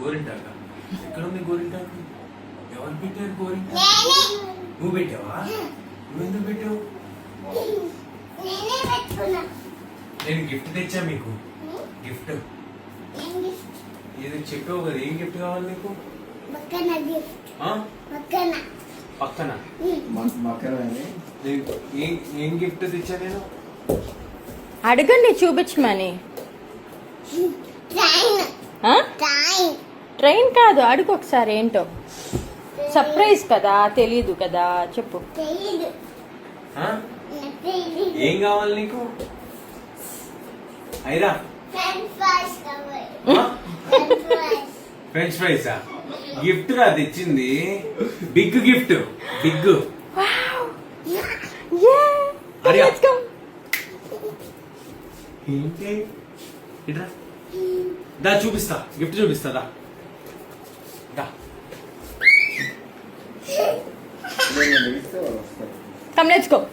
గోరింటాక ఎక్కడ ఉంది గోరింటాకు? ఎవరు పెట్టారు గోరింటాకు? నువ్వు పెట్టావా? నువ్వు ఎందుకు పెట్టావు? నేను గిఫ్ట్ తెచ్చా మీకు? గిఫ్ట్? ఏదో చెప్పావు కదా ఏం గిఫ్ట్ కావాలి నీకు? పక్కన. ఏం ఏం గిఫ్ట్ తెచ్చా నేను? అడగండి చూపించమని. ట్రైన్ ట్రైన్ కాదు అడుగు ఒకసారి ఏంటో. సర్ప్రైజ్ కదా తెలీదు కదా చెప్పు. ఏం కావాలి నీకు? అయిరా ఫ్రెంచ్ ఫ్రైస్ గిఫ్ట్ రా తెచ్చింది. బిగ్ గిఫ్ట్ బిగ్ దా చూపిస్తా. గిఫ్ట్ చూపిస్తా దా దా నేను తెలిస్తే వాళ్ళు వస్తారు Come, let's go.